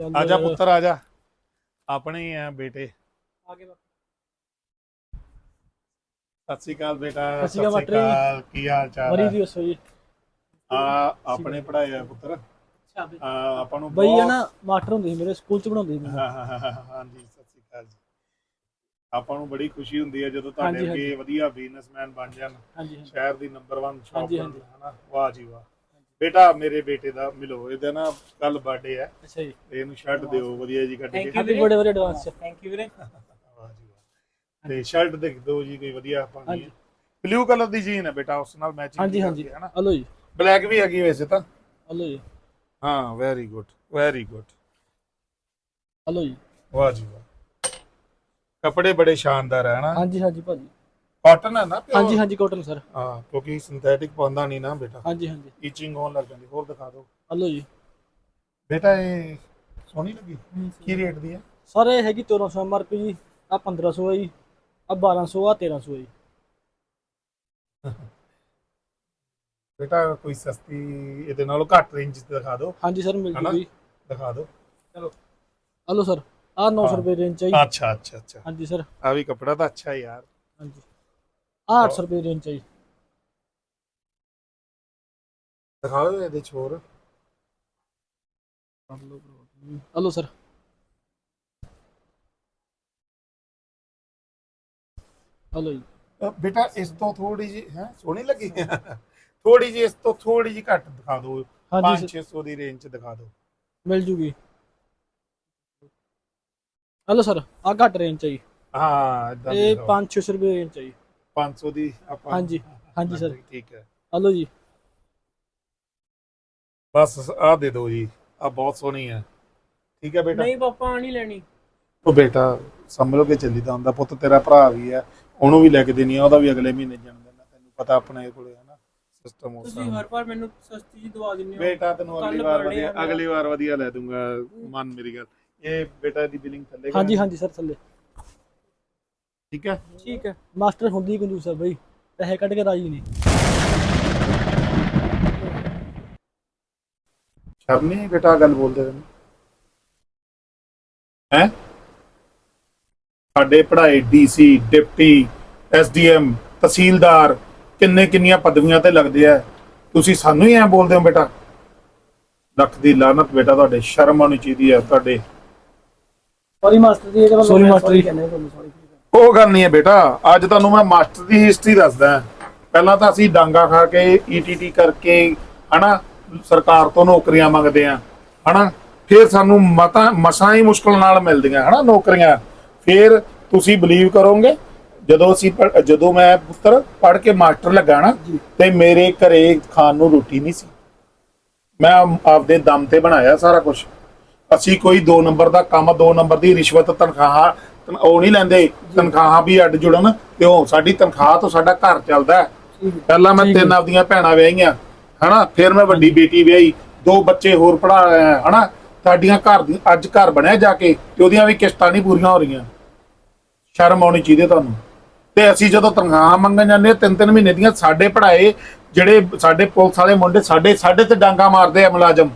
ਚੱਲ ਆ ਜਾ ਪੁੱਤਰ ਆ ਜਾ। ਆਪਣੇ ਹੀ ਆ ਬੇਟੇ। ਆਗੇ ਬਾਪੂ। ਸਤਿ ਸ਼੍ਰੀ ਅਕਾਲ ਬੇਟਾ ਸਤਿ ਸ਼੍ਰੀ ਅਕਾਲ ਕੀ ਹਾਲ ਚਾਲ ਮਰੀ ਹੈ? ਦੀ ਦੱਸੋ ਜੀ। ਆ ਆਪਣੇ ਪੜਾਇਆ ਪੁੱਤਰ। ਆ, ਆਪਾਂ ਨੂੰ ਬਈ ਬਹੁਤ- ਨਾ ਮਾਸਟਰ ਹੁੰਦੇ ਸੀ ਮੇਰੇ ਸਕੂਲ ਚ ਬਣਾਉਂਦੇ ਸੀ ਮੈਨੂੰ। ਹਾਂ, ਹਾਂ, ਹਾਂ, ਹਾਂ, ਹਾਂਜੀ ਸਤਿ ਸ਼੍ਰੀ ਅਕਾਲ ਜੀ। ਆਪਾਂ ਨੂੰ ਬੜੀ ਖੁਸ਼ੀ ਹੁੰਦੀ ਹੈ ਜਦੋਂ ਤੁਹਾਡੇ ਹਾਂਜੀ, ਅੱਗੇ ਵਧੀਆ ਬਿਜ਼ਨਸਮੈਨ ਬਣ ਜਾਣ। ਹਾਂਜੀ ਹਾਂਜੀ। ਸ਼ਹਿਰ ਦੀ ਨੰਬਰ 1 ਸ਼ਾਪ ਹਾਂਜੀ, ਹਾਂਜੀ। ਹਨਾ ਵਾਹ ਜੀ ਵਾਹ। ਬੇਟਾ ਮੇਰੇ ਬੇਟੇ ਦਾ ਮਿਲੋ ਇਹਦਾ ਨਾ ਕੱਲ ਬਰਥਡੇ ਹੈ। ਅੱਛਾ ਜੀ। ਤੇ ਇਹਨੂੰ ਸ਼ਰਟ ਦਿਓ ਵਧੀਆ ਜੀ ਕੱਢ ਕੇ. ਹੈਪੀ ਬਰਥਡੇ ਬੜੇ ਐਡਵਾਂਸ ਚ। ਥੈਂਕ ਯੂ ਵੀਰੇ। ਵਾਹ ਜੀ ਵਾਹ। ਤੇ ਸ਼ਰਟ ਦੇਖ ਦਿਓ ਜੀ ਕੋਈ ਵਧੀਆ ਪਾਣੀ ਹਾਂਜੀ। ਬਲੂ ਕਲਰ ਦੀ ਜੀਨ ਹੈ ਬੇਟਾ ਉਸ ਨਾਲ ਮੈਚਿੰਗ ਹਾਂਜੀ ਹਾਂਜੀ। ਹੈ ਨਾ ਹਲੋ ਜੀ। ਬਲੈਕ ਵੀ ਹੈਗੀ ਵੈਸੇ ਤਾਂ। ਹਲੋ ਜੀ। ਹਾਂ very good very good hello ਜੀ। ਵਾਹ ਜੀ ਵਾਹ। ਕੱਪੜੇ ਬੜੇ ਸ਼ਾਨਦਾਰ ਹੈ ਨਾ ਹਾਂਜੀ ਹਾਂਜੀ ਭਾਜੀ। ਕਾਟਨ ਹੈ ਨਾ pure? ਹਾਂਜੀ ਹਾਂਜੀ ਕੋਟਨ ਸਰ ਹਾਂ ਕਿਉਂਕਿ ਸਿੰਥੈਟਿਕ ਪਾਉਂਦਾ ਨਹੀਂ ਨਾ ਬੇਟਾ। ਹਾਂਜੀ ਹਾਂਜੀ। ਈਚਿੰਗ ਹੋਣ ਲੱਗ ਜਾਂਦੀ ਹੋਰ ਦਿਖਾ ਦਿਓ। ਹਲੋ ਜੀ। ਬੇਟਾ ਇਹ ਸੋਹਣੀ ਲੱਗੀ? ਕੀ ਰੇਟ ਦੀ ਹੈ ਸਰ ਇਹ ਹੈਗੀ 1400 ਐਮਆਰਪੀ ਜੀ ਆ 1500 ਹੈ ਜੀ ਆ 1200 ਆ 1300 ਹੈ ਜੀ। ਬੇਟਾ ਕੋਈ ਸਸਤੀ ਇਹਦੇ ਨਾਲੋਂ ਘੱਟ ਰੇਂਜ ਚ ਦਿਖਾ ਦਿਓ। ਹਾਂਜੀ ਸਰ ਮਿਲ ਹਨਾ? ਜੂਗੀ। ਦਿਖਾ ਦਿਓ। ਹਲੋ ਸਰ ਆ 900 ਹਾਂ। ਰੁਪਏ ਰੇਂਜ ਚ ਹੈ ਜੀ। ਅੱਛਾ ਅੱਛਾ ਅੱਛਾ। ਹਾਂਜੀ ਸਰ ਆ ਵੀ ਕੱਪੜਾ ਤਾਂ ਅੱਛਾ ਹੈ ਯਾਰ। ਹਾਂਜੀ। 800 ਰੁਪਏ ਰੇਂਜ ਚ ਹੈ ਜੀ ਇਹਦੇ ਚ ਹੋਰ। Hello sir. ਹਲੋ ਜੀ। ਅ, ਬੇਟਾ ਇਸ ਤੋਂ ਥੋੜੀ ਜੀ ਹੈ ਸੋਹਣੀ ਲੱਗੀ? ਥੋੜੀ ਜੀ ਇਸ ਤੋਂ ਥੋੜੀ ਜੀ ਘੱਟ ਦਿਖਾ ਦਿਓ। ਹਾਂਜੀ 5-600 ਦੀ ਰੇਂਜ ਚ ਦਿਖਾ ਦਿਓ। ਮਿਲ ਜੂਗੀ। ਹਲੋ ਸਰ ਆ ਘੱਟ ਰੇਂਜ ਚ ਹੈ ਜੀ। ਹਾਂ ਇਦਾਂ ਇਹ 5-600 ਰੁਪਏ ਰੇਂਜ ਚ ਹੈ ਜੀ। 500 ਦੀ ਆਪਾਂ ਹਾਂਜੀ, ਹਾਂਜੀ sir। ਠੀਕ ਹੈ। ਹਲੋ ਜੀ। ਬਸ ਆ ਦੇ ਦਿਓ ਜੀ ਆ ਬਹੁਤ ਸੋਹਣੀ ਹੈ। ਠੀਕ ਹੈ ਬੇਟਾ? ਨਹੀਂ ਪਾਪਾ ਨਹੀਂ ਲੈਣੀ। ਉਹ ਬੇਟਾ ਸੰਭਲ ਕੇ ਚੱਲੀਦਾ ਹੁੰਦਾ ਪੁੱਤ ਤੇਰਾ ਭਰਾ ਵੀ ਹੈ ਉਹਨੂੰ ਵੀ ਲੈ ਕੇ ਦੇਣੀ ਆ ਉਹਦਾ ਵੀ ਅਗਲੇ ਮਹੀਨੇ ਜਨਮ ਦਿਨ ਹੈ ਤੈਨੂੰ ਪਤਾ ਆਪਣੇ ਕੋਲੇ ਹੈ ਨਾ ਸਿਸਟਮ ਉਸ ਤੁਸੀਂ। ਹਰ ਵਾਰ ਮੈਨੂੰ ਸਸਤੀ ਜੀ ਦਵਾ ਦਿੰਦੇ ਹੋ। ਬੇਟਾ ਤੈਨੂੰ ਅਗਲੀ ਵਾਰ ਵਧੀਆ ਆ। ਅਗਲੀ ਵਾਰ ਵਧੀਆ ਲੈ ਦੂੰਗਾ ਮੰਨ ਮੇਰੀ ਗੱਲ। ਇਹ ਬੇਟਾ ਦੀ ਬਿਲਿੰਗ ਥੱਲੇ ਹਾਂਜੀ ਹਾਂਜੀ ਸਰ ਥੱਲੇ। ਠੀਕ ਹੈ? ਠੀਕ ਹੈ। ਮਾਸਟਰ ਹੁੰਦੀ ਕੰਜੂਸ ਹੈ ਬਈ ਪੈਸੇ ਕੱਢ ਕੇ ਰਾਜੀ ਨਹੀਂ। ਸ਼ਰਮ ਨਹੀਂ ਬੇਟਾ ਗੱਲ ਬੋਲਦੇ ਤੈਨੂੰ। ਹੈ? ਸਾਡੇ ਪੜ੍ਹਾਈ ਡੀਸੀ ਡਿਪਟੀ ਐਸਡੀਐਮ ਤਹਿਸੀਲਦਾਰ ਕਿੰਨੇ ਕਿੰਨੀਆਂ ਪਦਵੀਆਂ ਤੇ ਲੱਗਦੇ ਆ? ਤੁਸੀਂ ਸਾਨੂੰ ਹੀ ਐ ਬੋਲਦੇ ਹੋ ਬੇਟਾ। ਲੱਖ ਦੀ ਲਾਨਤ ਬੇਟਾ ਤੁਹਾਡੇ ਸ਼ਰਮ ਆਉਣੀ ਚਾਹੀਦੀ ਹੈ ਤੁਹਾਡੇ। ਸੌਰੀ ਮਾਸਟਰ ਜੀ ਇਹਦੇ ਵੱਲੋਂ Sorry ਮਾਸਟਰ ਜੀ। ਕਹਿੰਦੇ ਤੁਹਾਨੂੰ ਸੌਰੀ ਉਹ ਗੱਲ ਨਹੀਂ ਹੈ ਬੇਟਾ ਅੱਜ ਤੁਹਾਨੂੰ ਮੈਂ ਮਾਸਟਰ ਦੀ ਹਿਸਟਰੀ ਦੱਸਦਾ ਪਹਿਲਾਂ ਤਾਂ ਅਸੀਂ ਡਾਂਗਾ ਖਾ ਕੇ ਈਟੀਟੀ ਕਰਕੇ ਹਨਾ ਸਰਕਾਰ ਤੋਂ ਨੌਕਰੀਆਂ ਮੰਗਦੇ ਆ ਹਨਾ। ਫਿਰ ਸਾਨੂੰ ਮਤਾ ਮਸਾਂ ਹੀ ਮੁਸ਼ਕਲ ਨਾਲ ਮਿਲਦੀਆਂ ਹਨਾ ਨੌਕਰੀਆਂ। ਫਿਰ ਤੁਸੀਂ ਬਲੀਵ ਕਰੋਗੇ ਜਦੋਂ ਅਸੀਂ ਜਦੋਂ ਮੈਂ ਪੁੱਤਰ ਪੜ੍ਹ ਕੇ ਮਾਸਟਰ ਲੱਗਾ ਨਾ ਤੇ ਮੇਰੇ ਘਰੇ ਖਾਣ ਨੂੰ ਰੋਟੀ ਨਹੀਂ ਸੀ। ਮੈਂ ਆਪਦੇ ਦਮ ਤੇ ਬਣਾਇਆ ਸਾਰਾ ਕੁਝ ਅਸੀਂ ਕੋਈ 2 ਨੰਬਰ ਦਾ ਕੰਮ 2 ਨੰਬਰ ਦੀ ਰਿਸ਼ਵਤ ਤਨਖਾਹ ਤਨ- ਉਹ ਨਹੀਂ ਲੈਂਦੇ। ਤਨਖਾਹਾਂ ਵੀ ਅੱਡ ਜੁੜਨ ਤੇ ਉਹ ਸਾਡੀ ਤਨਖਾਹ ਤੋਂ ਸਾਡਾ ਘਰ ਚੱਲਦਾ। ਪਹਿਲਾਂ ਮੈਂ। ਤਿੰਨ ਆਪਦੀਆਂ ਭੈਣਾਂ ਵਿਆਹੀਆਂ ਹਨਾ? ਫਿਰ ਮੈਂ ਵੱਡੀ ਬੇਟੀ ਵਿਆਹੀ ਦੋ ਬੱਚੇ ਹੋਰ ਪੜਾਇਆ ਹਨਾ? ਸਾਡੀਆਂ ਘਰ ਦੀ ਅੱਜ ਘਰ ਬਣਿਆ ਜਾ ਕੇ ਤੇ ਉਹਦੀਆਂ ਵੀ ਕਿਸ਼ਤਾਂ ਨਹੀਂ ਪੂਰੀਆਂ ਹੋ ਰਹੀਆਂ। ਸ਼ਰਮ ਆਉਣੀ ਚਾਹੀਦੀ ਤੁਹਾਨੂੰ। ਤੇ ਅਸੀਂ ਜਦੋਂ ਤਨਖਾਹਾਂ ਮੰਗਣ ਜਾਂਦੇ ਤਿੰਨ ਤਿੰਨ ਮਹੀਨੇ ਦੀਆਂ ਸਾਡੇ ਪੜਾਏ ਜਿਹੜੇ ਸਾਡੇ ਪੁਲਿਸ ਵਾਲੇ ਮੁੰਡੇ ਸਾਡੇ ਸਾਡੇ ਤੇ ਡਾਂਗਾ ਮਾਰਦੇ ਆ ਮੁਲਾਜ਼ਮ।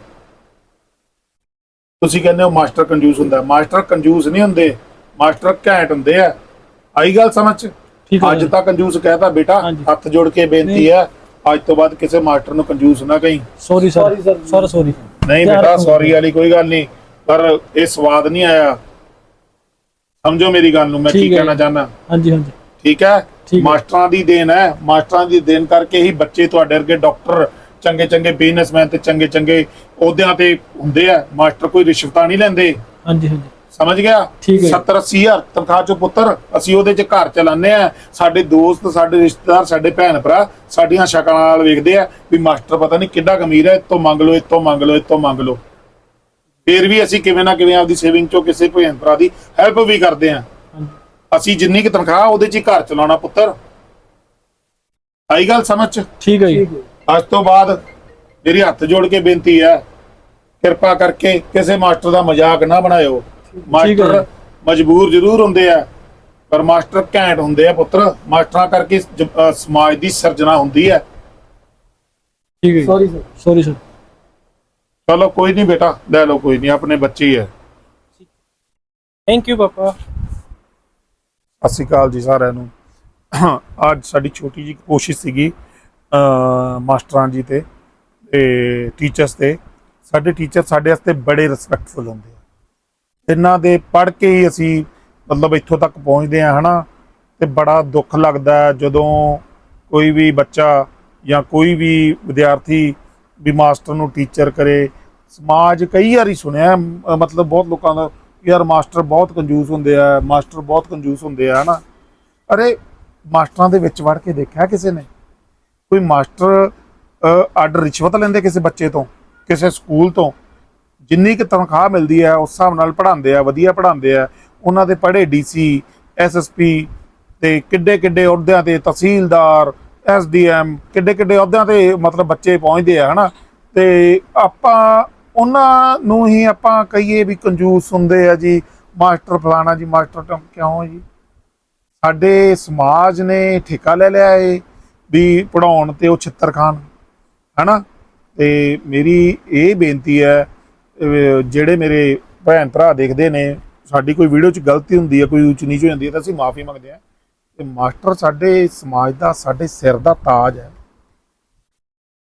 ਤੁਸੀਂ ਕਹਿੰਦੇ ਹੋ ਮਾਸਟਰ ਕੰਜੂਸ ਹੁੰਦਾ ਮਾਸਟਰ ਕੰਜੂਸ ਨਹੀਂ ਹੁੰਦੇ। ਮਾਸਟਰ ਘੈਂਟ ਹੁੰਦੇ ਆ ਆਈ ਗੱਲ ਸਮਝ ਚ? ਠੀਕ ਹੈ ਅੱਜ। ਤਾਂ ਕੰਜੂਸ ਕਹਿਤਾ ਬੇਟਾ ਹਾਂਜੀ। ਹੱਥ ਜੋੜ ਕੇ ਬੇਨਤੀ। ਹੈ ਅੱਜ ਤੋਂ ਬਾਅਦ ਕਿਸੇ ਮਾਸਟਰ ਨੂੰ ਕੰਜੂਸ ਨਾ ਕਹੀਂ ਸੌਰੀ ਸਰ ਸਰ ਸੌਰੀ ਨਹੀਂ ਬੇਟਾ। ਸੌਰੀ ਵਾਲੀ ਕੋਈ ਗੱਲ ਨਹੀਂ ਪਰ ਇਹ ਸਵਾਦ ਨਹੀਂ ਆਇਆ ਸਮਝੋ ਮੇਰੀ ਗੱਲ ਨੂੰ ਮੈਂ ਕੀ ਠੀਕ ਹੈ ਕਹਿਣਾ। ਚਾਹੁੰਦਾ ਹਾਂਜੀ ਹਾਂਜੀ ਠੀਕ ਹੈ ਠੀਕ ਹੈ। ਮਾਸਟਰਾਂ ਦੀ ਦੇਣ ਹੈ ਮਾਸਟਰਾਂ ਦੀ ਦੇਣ ਕਰਕੇ ਹੀ ਬੱਚੇ ਤੁਹਾਡੇ ਵਰਗੇ ਡਾਕਟਰ ਚੰਗੇ ਚੰਗੇ ਬਿਜ਼ਨਸਮੈਨ ਤੇ ਚੰਗੇ ਚੰਗੇ ਅਹੁਦਿਆਂ ਤੇ ਹੁੰਦੇ ਆ ਮਾਸਟਰ ਕੋਈ ਰਿਸ਼ਵਤਾਂ ਨਹੀਂ ਲੈਂਦੇ ਹਾਂਜੀ ਹਾਂਜੀ ਸਮਝ ਗਿਆ? ਠੀਕ ਹੈ। 70 80 ਹਜ਼ਾਰ ਤਨਖਾਹ ਚੋਂ ਪੁੱਤਰ ਅਸੀਂ ਉਹਦੇ ਚ ਘਰ ਚਲਾਉਂਦੇ ਆ ਸਾਡੇ ਦੋਸਤ ਸਾਡੇ ਰਿਸ਼ਤੇਦਾਰ ਸਾਡੇ ਭੈਣ ਭਰਾ ਸਾਡੀਆਂ ਸ਼ਕਲਾਂ ਨਾਲ ਵੇਖਦੇ ਆ ਵੀ ਮਾਸਟਰ ਪਤਾ ਨਹੀਂ ਕਿੱਡਾ ਗਮੀਰ ਹੈ। ਇਤੋਂ ਮੰਗ ਲਓ ਇਤੋਂ ਮੰਗ ਲਓ ਇਤੋਂ ਮੰਗ ਲਓ। ਫਿਰ ਵੀ ਅਸੀਂ ਕਿਵੇਂ ਨਾ ਕਿਵੇਂ ਆਪਦੀ ਸੇਵਿੰਗ ਚੋਂ ਕਿਸੇ ਭੈਣ ਭਰਾ ਦੀ ਹੈਲਪ ਵੀ ਕਰਦੇ ਆ ਅਸੀਂ ਜਿੰਨੀ ਕਿ ਤਨਖਾਹ ਉਹਦੇ ਚ ਹੀ ਘਰ ਚਲਾਉਣਾ ਪੁੱਤਰ। ਆਈ ਗੱਲ ਸਮਝ? ਚ ਠੀਕ ਹੈ ਜੀ। ਅੱਜ ਤੋਂ ਬਾਅਦ ਮੇਰੀ ਹੱਥ ਜੋੜ ਕੇ ਬੇਨਤੀ ਹੈ ਕਿਰਪਾ ਕਰਕੇ ਕਿਸੇ ਮਾਸਟਰ ਦਾ ਮਜ਼ਾਕ ਨਾ ਬਣਾਇਓ। ਮਾਸਟਰ। ਮਜਬੂਰ ਜ਼ਰੂਰ ਹੁੰਦੇ ਆ ਪਰ ਮਾਸਟਰ ਘੈਂਟ ਹੁੰਦੇ ਆ ਪੁੱਤਰ। ਮਾਸਟਰਾਂ ਕਰਕੇ ਜ- ਸਮਾਜ ਦੀ ਸਿਰਜਣਾ ਹੁੰਦੀ ਹੈ। ਠੀਕ ਹੈ ਸੌਰੀ ਸਰ ਸੌਰੀ ਸਰ ਚਲੋ ਕੋਈ ਨਹੀਂ ਬੇਟਾ ਲੈ ਲਓ ਕੋਈ ਨਹੀਂ ਆਪਣੇ ਬੱਚੇ ਹੀ ਹੈ। ਥੈਂਕ ਯੂ ਪਾਪਾ। ਸਤਿ ਸ਼੍ਰੀ ਅਕਾਲ ਜੀ ਸਾਰਿਆਂ ਨੂੰ। ਅੱਜ ਸਾਡੀ ਛੋਟੀ ਜੀ ਕੋਸ਼ਿਸ਼ ਸੀਗੀ ਅ ਮਾਸਟਰਾਂ ਜੀ ਤੇ ਤੇ ਟੀਚਰਸ ਤੇ। ਸਾਡੇ ਟੀਚਰ ਸਾਡੇ ਵਾਸਤੇ ਬੜੇ ਰਿਸਪੈਕਟਫੁਲ ਹੁੰਦੇ ਆ। ਇਹਨਾਂ ਦੇ ਪੜ੍ਹ ਕੇ ਹੀ ਅਸੀਂ ਮਤਲਬ ਇੱਥੋਂ ਤੱਕ ਪਹੁੰਚਦੇ ਆ ਹਨਾ? ਤੇ ਬੜਾ ਦੁੱਖ ਲੱਗਦਾ ਜਦੋਂ ਕੋਈ ਵੀ ਬੱਚਾ ਜਾਂ ਕੋਈ ਵੀ ਵਿਦਿਆਰਥੀ ਵੀ ਮਾਸਟਰ ਨੂੰ ਟੀਚਰ ਕਰੇ। ਸਮਾਜ ਕਈ ਵਾਰੀ ਸੁਣਿਆ ਮਤਲਬ ਬਹੁਤ ਲੋਕਾਂ ਦਾ ਯਾਰ ਮਾਸਟਰ ਬਹੁਤ ਕੰਜੂਸ ਹੁੰਦੇ ਆ, ਮਾਸਟਰ ਬਹੁਤ ਕੰਜੂਸ ਹੁੰਦੇ ਆ, ਹਨਾ? ਅਰੇ, ਮਾਸਟਰਾਂ ਦੇ ਵਿੱਚ ਵੜ ਕੇ ਦੇਖਿਆ ਕਿਸੇ ਨੇ? ਕੋਈ ਮਾਸਟਰ ਅੱਡ ਰਿਸ਼ਵਤ ਲੈਂਦੇ ਕਿਸੇ ਬੱਚੇ ਤੋਂ, ਕਿਸੇ ਸਕੂਲ ਤੋਂ? ਜਿੰਨੀ ਕਿ ਤਨਖਾਹ ਮਿਲਦੀ ਹੈ, ਉਸ ਹਿਸਾਬ ਨਾਲ ਪੜ੍ਹਾਉਂਦੇ ਆ, ਵਧੀਆ ਪੜ੍ਹਾਉਂਦੇ ਆ, ਉਹਨਾਂ ਦੇ ਪੜ੍ਹੇ ਡੀਸੀ ਐਸਐਸਪੀ ਤੇ ਕਿੱਡੇ ਕਿੱਡੇ ਅਹੁਦਿਆਂ ਤੇ ਤਹਿਸੀਲਦਾਰ ਐਸਡੀਐਮ ਕਿੱਡੇ ਕਿੱਡੇ ਅਹੁਦਿਆਂ ਤੇ ਮਤਲਬ ਬੱਚੇ ਪਹੁੰਚਦੇ ਆ, ਹਨਾ? ਤੇ ਆਪਾਂ ਉਹਨਾਂ ਨੂੰ ਹੀ ਆਪਾਂ ਕਹੀਏ ਵੀ ਕੰਜੂਸ ਹੁੰਦੇ ਆ ਜੀ, ਮਾਸਟਰ ਫਲਾਣਾ ਜੀ, ਮਾਸਟਰ ਟਮ, ਕਿਉਂ ਜੀ? ਸਾਡੇ ਸਮਾਜ ਨੇ ਠੇਕਾ ਲੈ ਲਿਆ ਏ ਵੀ ਪੜਾਉਣ ਤੇ ਉਹ ਛਿੱਤਰ ਖਾਨ ਹਨਾ? ਤੇ ਮੇਰੀ ਇਹ ਬੇਨਤੀ ਹੈ ਜਿਹੜੇ ਮੇਰੇ ਭੈਣ ਭਰਾ ਦੇਖਦੇ ਨੇ, ਸਾਡੀ ਕੋਈ ਵੀਡੀਓ 'ਚ ਗਲਤੀ ਹੁੰਦੀ ਹੈ ਕੋਈ ਉੱਚ ਨੀਚ ਹੋ ਜਾਂਦੀ ਹੈ ਤਾਂ ਅਸੀਂ ਮਾਫੀ ਮੰਗਦੇ ਹਾਂ ਤੇ ਮਾਸਟਰ ਸਾਡੇ ਸਮਾਜ ਦਾ, ਸਾਡੇ ਸਿਰ ਦਾ ਤਾਜ ਹੈ।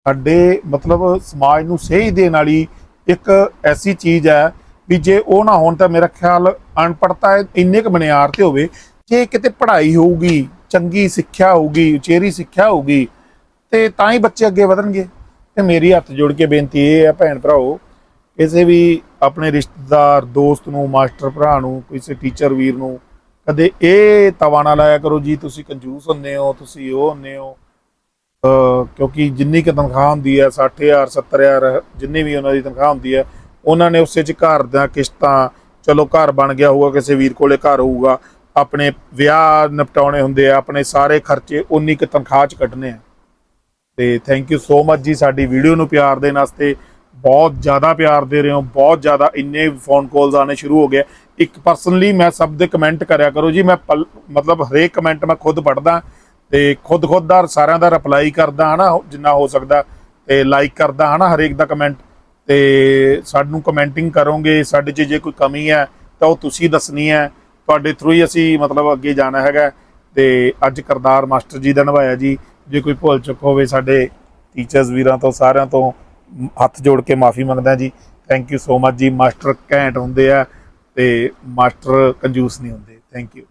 ਸਾਡੇ ਮਤਲਬ ਸਮਾਜ ਨੂੰ ਸੇਧ ਦੇਣ ਵਾਲੀ ਇੱਕ ਐਸੀ ਚੀਜ਼ ਹੈ ਵੀ ਜੇ ਉਹ ਨਾ ਹੋਣ ਤਾਂ ਮੇਰਾ ਖਿਆਲ ਅਨਪੜਤਾ ਇੰਨੇ ਕੁ ਬੁਨਿਆਦ ਤੇ ਹੋਵੇ। ਜੇ ਕਿਤੇ ਪੜ੍ਹਾਈ ਹੋਊਗੀ, ਚੰਗੀ ਸਿੱਖਿਆ ਹੋਊਗੀ, ਉਚੇਰੀ ਸਿੱਖਿਆ ਹੋਊਗੀ, ਤੇ ਤਾਂ ਹੀ ਬੱਚੇ ਅੱਗੇ ਵਧਣਗੇ। ਤੇ ਮੇਰੀ ਹੱਥ ਜੋੜ ਕੇ ਬੇਨਤੀ ਇਹ ਹੈ, ਭੈਣ ਭਰਾਓ ਕਿਸੇ ਵੀ ਆਪਣੇ ਰਿਸ਼ਤੇਦਾਰ, ਦੋਸਤ ਨੂੰ, ਮਾਸਟਰ ਭਰਾ ਨੂੰ, ਕਿਸੇ ਟੀਚਰ ਵੀਰ ਨੂੰ, ਕਦੇ ਇਹ ਤਵਾ ਨਾ ਲਾਇਆ ਕਰੋ ਜੀ, ਤੁਸੀਂ ਕੰਜੂਸ ਹੁੰਦੇ ਹੋ, ਤੁਸੀਂ ਉਹ ਹੁੰਦੇ ਹੋ। ਕਿਉਂਕਿ ਜਿੰਨੀ ਕੁ ਤਨਖਾਹ ਹੁੰਦੀ ਹੈ 60000 70000 ਜਿੰਨੀ ਵੀ ਉਹਨਾਂ ਦੀ ਤਨਖਾਹ ਹੁੰਦੀ ਹੈ, ਉਹਨਾਂ ਨੇ ਉਸੇ ਚ ਘਰ ਦੀਆਂ ਕਿਸ਼ਤਾਂ, ਚਲੋ ਘਰ ਬਣ ਗਿਆ ਹੋਊਗਾ, ਕਿਸੇ ਵੀਰ ਕੋਲੇ ਘਰ ਹੋਊਗਾ, ਆਪਣੇ ਵਿਆਹ ਨਿਪਟਾਉਣੇ ਹੁੰਦੇ ਆ, ਆਪਣੇ ਸਾਰੇ ਖਰਚੇ ਉਨੀ ਕੁ ਤਨਖਾਹ ਚ ਕੱਢਣੇ ਆ। ਤੇ ਥੈਂਕ ਯੂ ਸੋ ਮਚ ਜੀ, ਸਾਡੀ ਵੀਡੀਓ ਨੂੰ ਪਿਆਰ ਦੇਣ ਵਾਸਤੇ। ਬਹੁਤ ਜ਼ਿਆਦਾ ਪਿਆਰ ਦੇ ਰਹੇ ਹੋ, ਬਹੁਤ ਜ਼ਿਆਦਾ ਇੰਨੇ ਫੋਨ ਕਾਲਸ ਆਣੇ ਸ਼ੁਰੂ ਹੋ ਗਏ। ਇੱਕ ਪਰਸਨਲੀ ਮੈਂ ਸਭ ਦੇ ਕਮੈਂਟ ਕਰਿਆ ਕਰੋ ਜੀ, ਮੈਂ ਪਲ- ਮਤਲਬ ਹਰੇਕ ਕਮੈਂਟ ਮੈਂ ਖੁਦ ਪੜਦਾ ਤੇ ਖੁਦ ਖੁਦ ਦਾ ਸਾਰਿਆਂ ਦਾ ਰਿਪਲਾਈ ਕਰਦਾ ਹਨਾ ਜਿੰਨਾ ਹੋ ਸਕਦਾ ਤੇ ਲਾਈਕ ਕਰਦਾ ਹਨਾ ਹਰੇਕ ਦਾ ਕਮੈਂਟ ਤੇ ਸਾਨੂੰ ਕਮੈਂਟਿੰਗ ਕਰੋਗੇ, ਸਾਡੇ 'ਚ ਜੇ ਕੋਈ ਕਮੀ ਹੈ ਤਾਂ ਉਹ ਤੁਸੀਂ ਦੱਸਣੀ ਹੈ। ਤੁਹਾਡੇ ਥਰੂ ਹੀ ਅਸੀਂ ਮਤਲਬ ਅੱਗੇ ਜਾਣਾ ਹੈਗਾ ਤੇ ਅੱਜ ਕਰਦਾਰ ਮਾਸਟਰ ਜੀ ਦਾ ਨਿਭਾਇਆ ਜੀ। ਜੇ ਕੋਈ ਭੁੱਲ ਚੁੱਕ ਹੋਵੇ ਸਾਡੇ ਟੀਚਰਸ ਵੀਰਾਂ ਤੋਂ, ਸਾਰਿਆਂ ਤੋਂ ਹੱਥ ਜੋੜ ਕੇ ਮਾਫੀ ਮੰਗਦਾ ਜੀ। ਥੈਂਕ ਯੂ ਸੋ ਮਚ ਜੀ। ਮਾਸਟਰ ਘੈਂਟ ਹੁੰਦੇ ਆ ਤੇ ਮਾਸਟਰ ਕੰਜੂਸ ਨਹੀਂ ਹੁੰਦੇ। Thank you